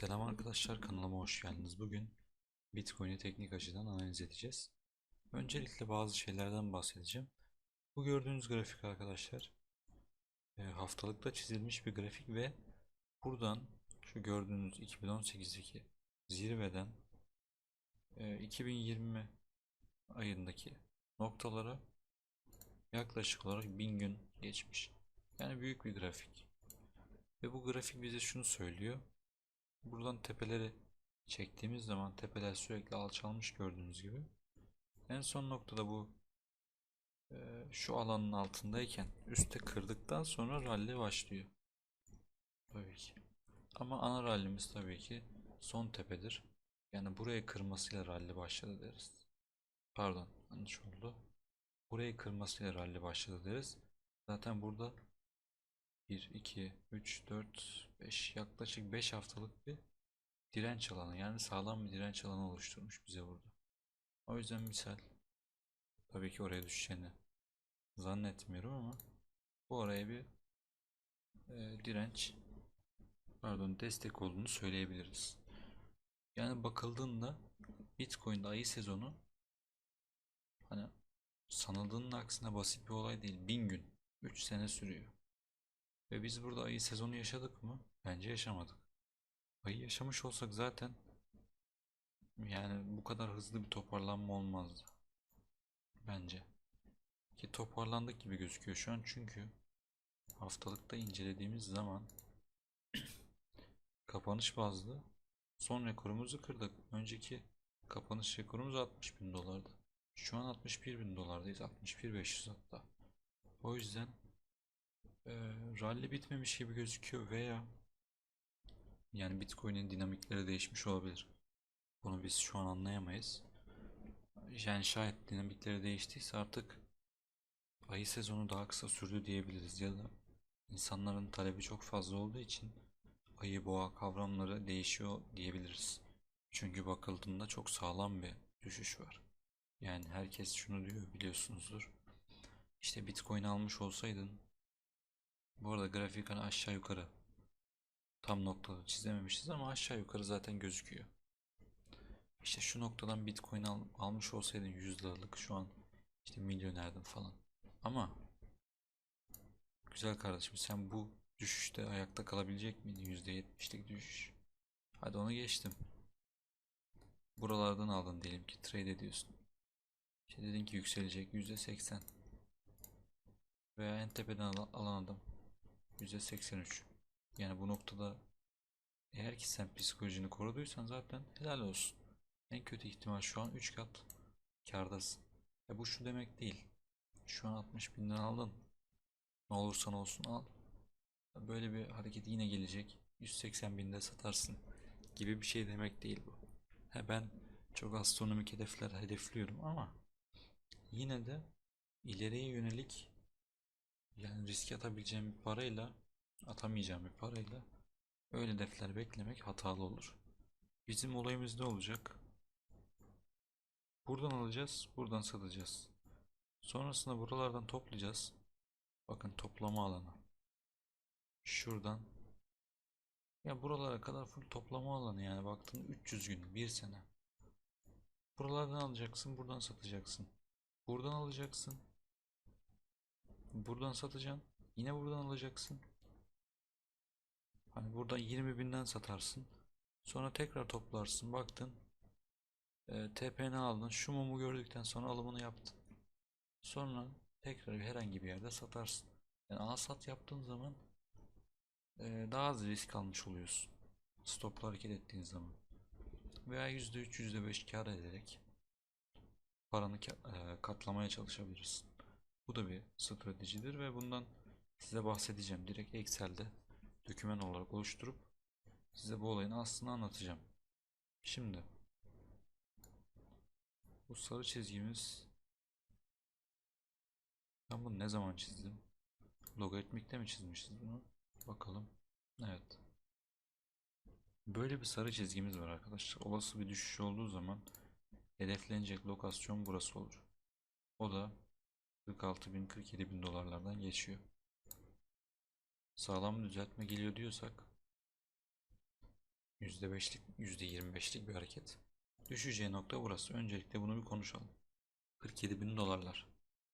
Selam arkadaşlar kanalıma hoş geldiniz. Bugün Bitcoin'i teknik açıdan analiz edeceğiz. Öncelikle bazı şeylerden bahsedeceğim. Bu gördüğünüz grafik arkadaşlar e, haftalıkta çizilmiş bir grafik ve buradan şu gördüğünüz 2018'deki zirveden e, 2020 ayındaki noktalara yaklaşık olarak 1000 gün geçmiş. Yani büyük bir grafik. Ve bu grafik bize şunu söylüyor. Buradan tepeleri çektiğimiz zaman tepeler sürekli alçalmış gördüğünüz gibi. En son noktada bu e, şu alanın altındayken üste kırdıktan sonra rally başlıyor. Tabii ki. Ama ana rallimiz tabii ki son tepedir. Yani burayı kırmasıyla rally başladı deriz. Pardon, yanlış oldu. Burayı kırmasıyla rally başladı deriz. Zaten burada 1, 2, 3, 4, 5 yaklaşık 5 haftalık bir direnç alanı yani sağlam bir direnç alanı oluşturmuş bize burada. O yüzden misal tabii ki oraya düşeceğini zannetmiyorum ama bu oraya bir e, direnç pardon destek olduğunu söyleyebiliriz. Yani bakıldığında Bitcoin'de ayı sezonu hani sanıldığının aksine basit bir olay değil. 1000 gün 3 sene sürüyor. Ve biz burada ayı sezonu yaşadık mı? Bence yaşamadık. Ayı yaşamış olsak zaten yani bu kadar hızlı bir toparlanma olmazdı. Bence. Ki toparlandık gibi gözüküyor şu an çünkü haftalıkta incelediğimiz zaman kapanış bazlı son rekorumuzu kırdık. Önceki kapanış rekorumuz 60 bin dolardı. Şu an 61 bin dolardayız. 61 500 hatta. O yüzden e, rally bitmemiş gibi gözüküyor veya yani Bitcoin'in dinamikleri değişmiş olabilir. Bunu biz şu an anlayamayız. Yani şayet dinamikleri değiştiyse artık ayı sezonu daha kısa sürdü diyebiliriz ya da insanların talebi çok fazla olduğu için ayı boğa kavramları değişiyor diyebiliriz. Çünkü bakıldığında çok sağlam bir düşüş var. Yani herkes şunu diyor biliyorsunuzdur. İşte Bitcoin almış olsaydın bu arada grafik hani aşağı yukarı tam noktada çizememişiz ama aşağı yukarı zaten gözüküyor. İşte şu noktadan Bitcoin al, almış olsaydın 100 liralık şu an işte milyonerdin falan. Ama güzel kardeşim sen bu düşüşte ayakta kalabilecek miydin? %70'lik düşüş. Hadi onu geçtim. Buralardan aldın diyelim ki trade ediyorsun. İşte dedin ki yükselecek %80. Veya en tepeden al- alan adam %83. Yani bu noktada eğer ki sen psikolojini koruduysan zaten helal olsun. En kötü ihtimal şu an 3 kat kârdasın. E bu şu demek değil. Şu an 60 binden aldın. Ne olursan olsun al. Böyle bir hareket yine gelecek. 180 binde satarsın gibi bir şey demek değil bu. He ben çok astronomik hedefler hedefliyorum ama yine de ileriye yönelik yani riske atabileceğim bir parayla atamayacağım bir parayla öyle hedefler beklemek hatalı olur. Bizim olayımız ne olacak? Buradan alacağız, buradan satacağız. Sonrasında buralardan toplayacağız. Bakın toplama alanı. Şuradan. Ya buralara kadar full toplama alanı yani baktın 300 gün, 1 sene. Buralardan alacaksın, buradan satacaksın. Buradan alacaksın. Buradan satacaksın. Yine buradan alacaksın. Hani buradan 20 binden satarsın. Sonra tekrar toplarsın. Baktın. E, TP'ni aldın. Şu mumu gördükten sonra alımını yaptın. Sonra tekrar herhangi bir yerde satarsın. Yani al sat yaptığın zaman e, daha az risk almış oluyorsun. Stopla hareket ettiğin zaman. Veya %3 %5 kar ederek paranı e, katlamaya çalışabilirsin. Bu da bir stratejidir ve bundan size bahsedeceğim. Direkt Excel'de doküman olarak oluşturup size bu olayın aslını anlatacağım. Şimdi bu sarı çizgimiz ben bunu ne zaman çizdim? Logaritmikte mi çizmişiz bunu? Bakalım. Evet. Böyle bir sarı çizgimiz var arkadaşlar. Olası bir düşüş olduğu zaman hedeflenecek lokasyon burası olur. O da 46 bin 47 bin dolarlardan geçiyor. Sağlam düzeltme geliyor diyorsak %5'lik, %25'lik bir hareket. Düşeceği nokta burası. Öncelikle bunu bir konuşalım. 47 bin dolarlar.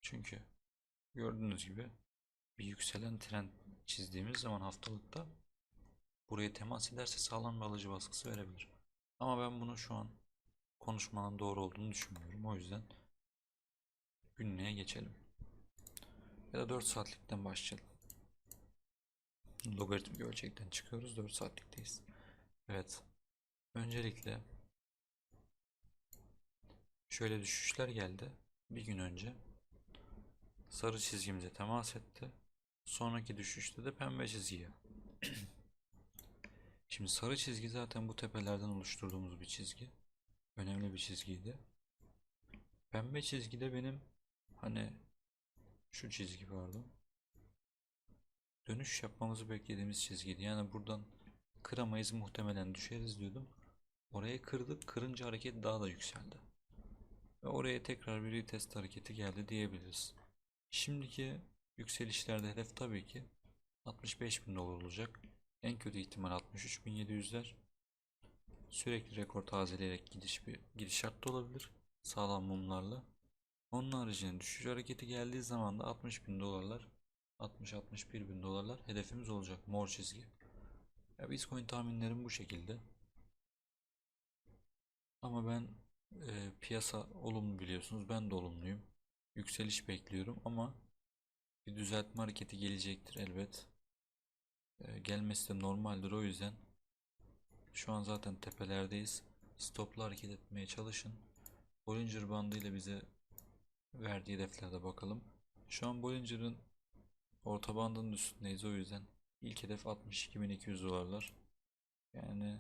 Çünkü gördüğünüz gibi bir yükselen trend çizdiğimiz zaman haftalıkta buraya temas ederse sağlam bir alıcı baskısı verebilir. Ama ben bunu şu an konuşmanın doğru olduğunu düşünmüyorum. O yüzden günlüğe geçelim. Ya da 4 saatlikten başlayalım. Logaritmik ölçekten çıkıyoruz. 4 saatlikteyiz. Evet. Öncelikle şöyle düşüşler geldi. Bir gün önce sarı çizgimize temas etti. Sonraki düşüşte de pembe çizgiye. Şimdi sarı çizgi zaten bu tepelerden oluşturduğumuz bir çizgi. Önemli bir çizgiydi. Pembe çizgi de benim hani şu çizgi pardon. Dönüş yapmamızı beklediğimiz çizgiydi. Yani buradan kıramayız muhtemelen düşeriz diyordum. Orayı kırdık. Kırınca hareket daha da yükseldi. Ve oraya tekrar bir retest hareketi geldi diyebiliriz. Şimdiki yükselişlerde hedef tabii ki 65 bin dolar olacak. En kötü ihtimal 63.700'ler. Sürekli rekor tazeleyerek gidiş bir gidişat da olabilir. Sağlam mumlarla. Onun haricinde düşüş hareketi geldiği zaman da 60 bin dolarlar 60-61 bin dolarlar hedefimiz olacak. Mor çizgi. Ya Bitcoin tahminlerim bu şekilde. Ama ben e, piyasa olumlu biliyorsunuz. Ben de olumluyum. Yükseliş bekliyorum ama bir düzeltme hareketi gelecektir elbet. E, gelmesi de normaldir o yüzden şu an zaten tepelerdeyiz. Stopla hareket etmeye çalışın. Bollinger bandı ile bize verdiği hedeflerde bakalım. Şu an Bollinger'ın orta bandının üstündeyiz o yüzden ilk hedef 62.200 dolarlar. Yani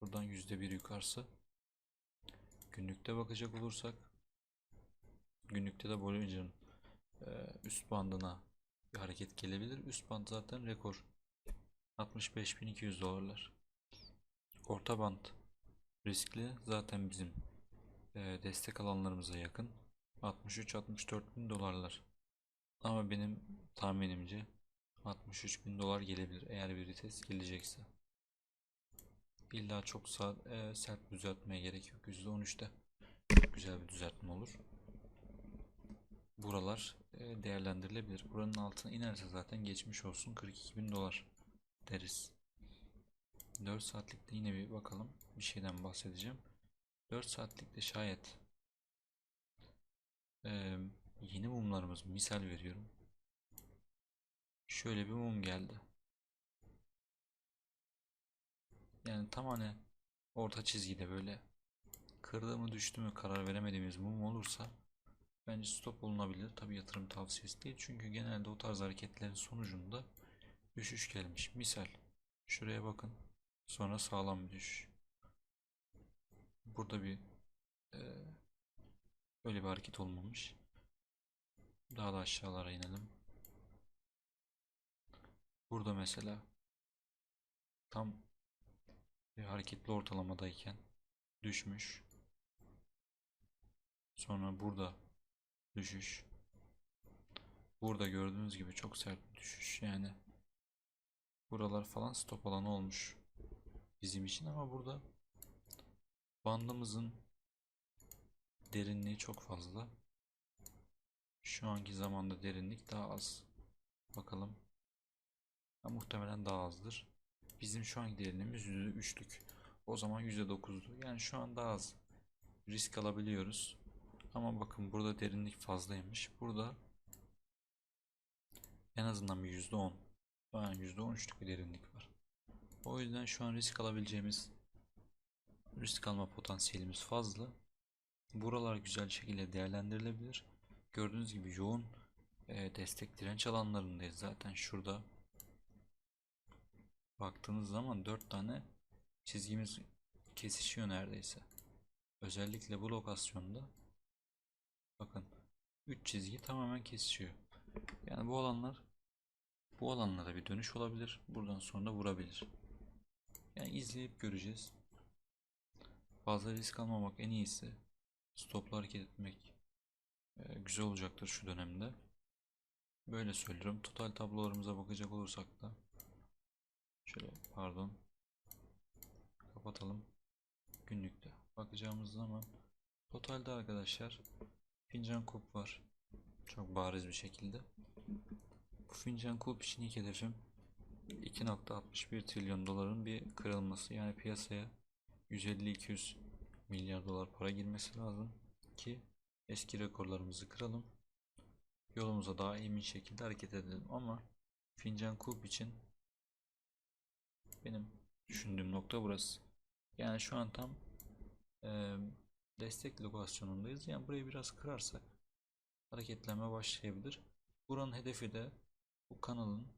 buradan %1 yukarısı. Günlükte bakacak olursak günlükte de Bollinger'ın e, üst bandına bir hareket gelebilir. Üst band zaten rekor. 65.200 dolarlar. Orta band riskli zaten bizim e, destek alanlarımıza yakın. 63-64 bin dolarlar. Ama benim tahminimce 63 bin dolar gelebilir eğer bir test gelecekse. İlla çok sağ, e, sert düzeltmeye gerek yok. %13'te güzel bir düzeltme olur. Buralar e, değerlendirilebilir. Buranın altına inerse zaten geçmiş olsun 42 bin dolar deriz. 4 saatlikte yine bir bakalım. Bir şeyden bahsedeceğim. 4 saatlikte şayet yeni mumlarımız misal veriyorum. Şöyle bir mum geldi. Yani tam hani orta çizgide böyle kırdı mı düştü mü karar veremediğimiz mum olursa bence stop olunabilir. Tabi yatırım tavsiyesi değil. Çünkü genelde o tarz hareketlerin sonucunda düşüş gelmiş. Misal şuraya bakın. Sonra sağlam bir düşüş. Burada bir e, öyle bir hareket olmamış. Daha da aşağılara inelim. Burada mesela tam bir hareketli ortalamadayken düşmüş. Sonra burada düşüş. Burada gördüğünüz gibi çok sert bir düşüş yani. Buralar falan stop alanı olmuş bizim için ama burada bandımızın derinliği çok fazla. Şu anki zamanda derinlik daha az. Bakalım. Ha, muhtemelen daha azdır. Bizim şu anki derinliğimiz %3'lük. O zaman %9'du. Yani şu an daha az risk alabiliyoruz. Ama bakın burada derinlik fazlaymış. Burada en azından bir %10 yani %13'lük bir derinlik var. O yüzden şu an risk alabileceğimiz risk alma potansiyelimiz fazla. Buralar güzel şekilde değerlendirilebilir. Gördüğünüz gibi yoğun e, destek direnç alanlarındayız. Zaten şurada baktığınız zaman 4 tane çizgimiz kesişiyor neredeyse. Özellikle bu lokasyonda bakın 3 çizgi tamamen kesişiyor. Yani bu alanlar bu alanlara bir dönüş olabilir. Buradan sonra vurabilir. Yani izleyip göreceğiz. Fazla risk almamak en iyisi. Stopla hareket etmek e, güzel olacaktır şu dönemde. Böyle söylüyorum. Total tablolarımıza bakacak olursak da şöyle pardon. kapatalım. Günlükte bakacağımız zaman totalde arkadaşlar fincan kup var. Çok bariz bir şekilde. Bu fincan kulp için ilk hedefim 2.61 trilyon doların bir kırılması. Yani piyasaya 150-200 milyar dolar para girmesi lazım ki eski rekorlarımızı kıralım. Yolumuza daha emin şekilde hareket edelim ama fincan kulp için benim düşündüğüm nokta burası. Yani şu an tam e, destek lokasyonundayız. Yani burayı biraz kırarsak hareketlenme başlayabilir. Buranın hedefi de bu kanalın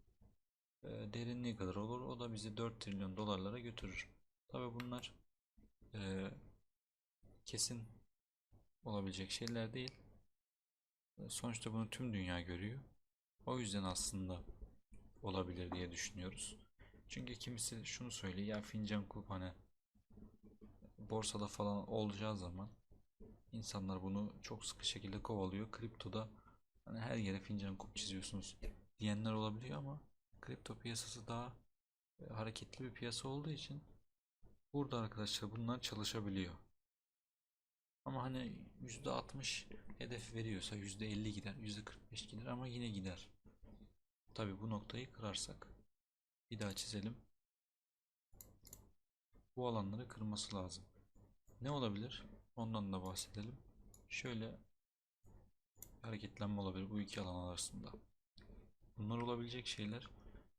e, derinliği kadar olur. O da bizi 4 trilyon dolarlara götürür. Tabi bunlar e, kesin olabilecek şeyler değil. E, Sonuçta bunu tüm dünya görüyor. O yüzden aslında olabilir diye düşünüyoruz. Çünkü kimisi şunu söylüyor ya fincan kulp hani borsada falan olacağı zaman insanlar bunu çok sıkı şekilde kovalıyor. Kriptoda hani her yere fincan kulp çiziyorsunuz diyenler olabiliyor ama kripto piyasası daha e, hareketli bir piyasa olduğu için burada arkadaşlar bunlar çalışabiliyor. Ama hani %60 hedef veriyorsa %50 gider, %45 gider ama yine gider. Tabi bu noktayı kırarsak. Bir daha çizelim. Bu alanları kırması lazım. Ne olabilir? Ondan da bahsedelim. Şöyle hareketlenme olabilir bu iki alan arasında. Bunlar olabilecek şeyler.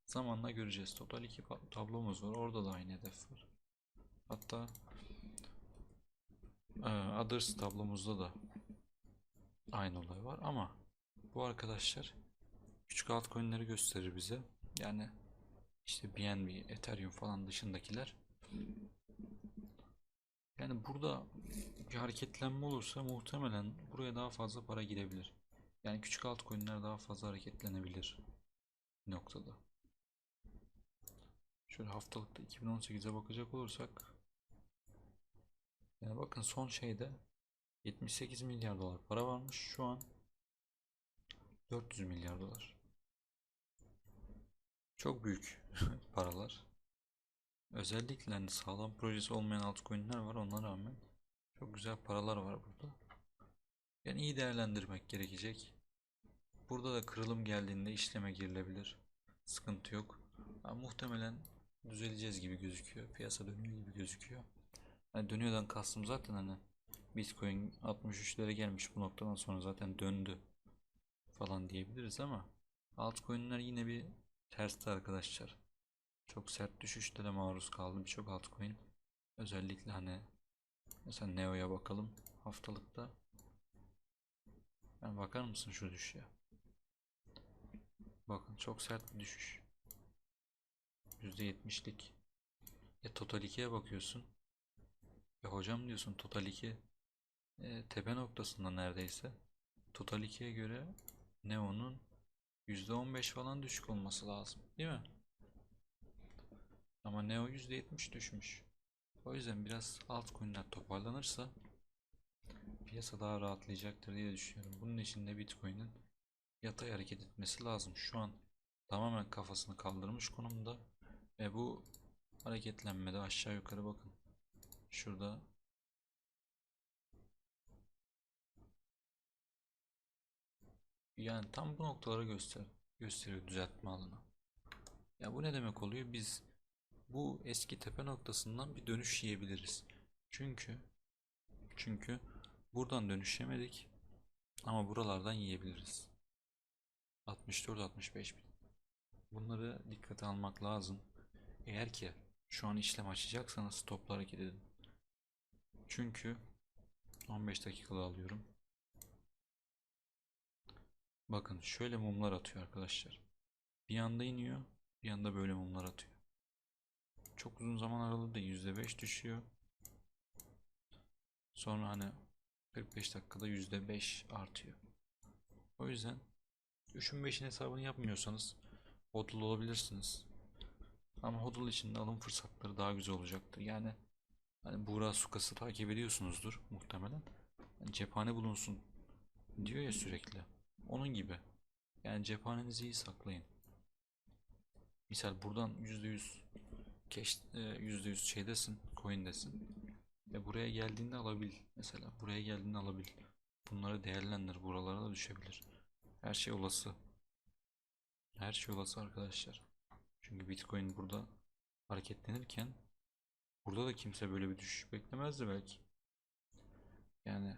Zamanla göreceğiz. Total iki tablomuz var. Orada da aynı hedef var. Hatta Others tablomuzda da aynı olay var ama bu arkadaşlar küçük altcoin'leri gösterir bize. Yani işte BNB, Ethereum falan dışındakiler. Yani burada bir hareketlenme olursa muhtemelen buraya daha fazla para girebilir. Yani küçük altcoin'ler daha fazla hareketlenebilir noktada. Şöyle haftalıkta 2018'e bakacak olursak yani bakın son şeyde 78 milyar dolar para varmış. Şu an 400 milyar dolar. Çok büyük paralar. Özellikle hani sağlam projesi olmayan altcoin'ler var ona rağmen çok güzel paralar var burada. Yani iyi değerlendirmek gerekecek. Burada da kırılım geldiğinde işleme girilebilir. Sıkıntı yok. Ama muhtemelen düzeleceğiz gibi gözüküyor. Piyasa dönüyor gibi gözüküyor. Hani dönüyordan kastım zaten hani Bitcoin 63'lere gelmiş bu noktadan sonra zaten döndü falan diyebiliriz ama altcoin'ler yine bir tersti arkadaşlar. Çok sert düşüşlere maruz kaldı birçok altcoin. Özellikle hani mesela Neo'ya bakalım haftalıkta. Yani bakar mısın şu düşüşe? Bakın çok sert bir düşüş. %70'lik. E Total 2'ye bakıyorsun. E hocam diyorsun Total 2 e, tepe noktasında neredeyse. Total 2'ye göre Neo'nun %15 falan düşük olması lazım. Değil mi? Ama Neo %70 düşmüş. O yüzden biraz altcoin'ler toparlanırsa piyasa daha rahatlayacaktır diye düşünüyorum. Bunun için de Bitcoin'in yatay hareket etmesi lazım. Şu an tamamen kafasını kaldırmış konumda ve bu hareketlenmede aşağı yukarı bakın. Şurada yani tam bu noktaları göster gösteriyor düzeltme alanı. Ya bu ne demek oluyor? Biz bu eski tepe noktasından bir dönüş yiyebiliriz. Çünkü çünkü buradan dönüşemedik ama buralardan yiyebiliriz. 64-65 bin. Bunları dikkate almak lazım. Eğer ki şu an işlem açacaksanız stopla hareket edin. Çünkü 15 dakikada alıyorum. Bakın şöyle mumlar atıyor arkadaşlar. Bir yanda iniyor, bir yanda böyle mumlar atıyor. Çok uzun zaman aralığı da %5 düşüyor. Sonra hani 45 dakikada %5 artıyor. O yüzden 3'ün 5'in hesabını yapmıyorsanız hodl olabilirsiniz. Ama hodl için de alım fırsatları daha güzel olacaktır. Yani hani Buğra Sukas'ı takip ediyorsunuzdur muhtemelen. Yani cephane bulunsun diyor ya sürekli. Onun gibi. Yani cephanenizi iyi saklayın. Misal buradan %100 cash e, %100 şeydesin, coin'desin. Ve buraya geldiğinde alabil. Mesela buraya geldiğinde alabil. Bunları değerlendir. Buralara da düşebilir. Her şey olası. Her şey olası arkadaşlar. Çünkü Bitcoin burada hareketlenirken burada da kimse böyle bir düşüş beklemezdi belki. Yani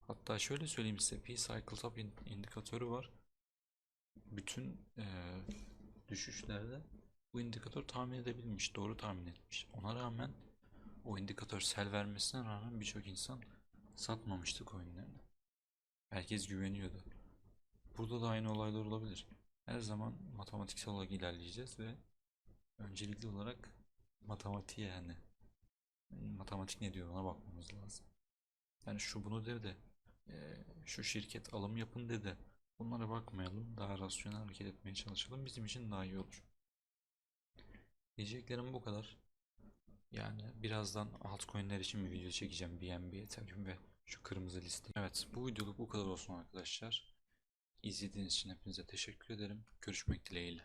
hatta şöyle söyleyeyim size P-Cycle Top in- indikatörü var. Bütün eee, düşüşlerde bu indikatör tahmin edebilmiş, doğru tahmin etmiş. Ona rağmen o indikatör sel vermesine rağmen birçok insan satmamıştı coinlerini. Herkes güveniyordu. Burada da aynı olaylar olabilir. Her zaman matematiksel olarak ilerleyeceğiz ve öncelikli olarak matematiğe yani matematik ne diyor ona bakmamız lazım. Yani şu bunu der de eee, şu şirket alım yapın dedi. Bunlara bakmayalım. Daha rasyonel hareket etmeye çalışalım. Bizim için daha iyi olur. Diyeceklerim bu kadar. Yani birazdan altcoin'ler için bir video çekeceğim. BNB, Ethereum ve şu kırmızı liste. Evet bu videoluk bu kadar olsun arkadaşlar. İzlediğiniz için hepinize teşekkür ederim. Görüşmek dileğiyle.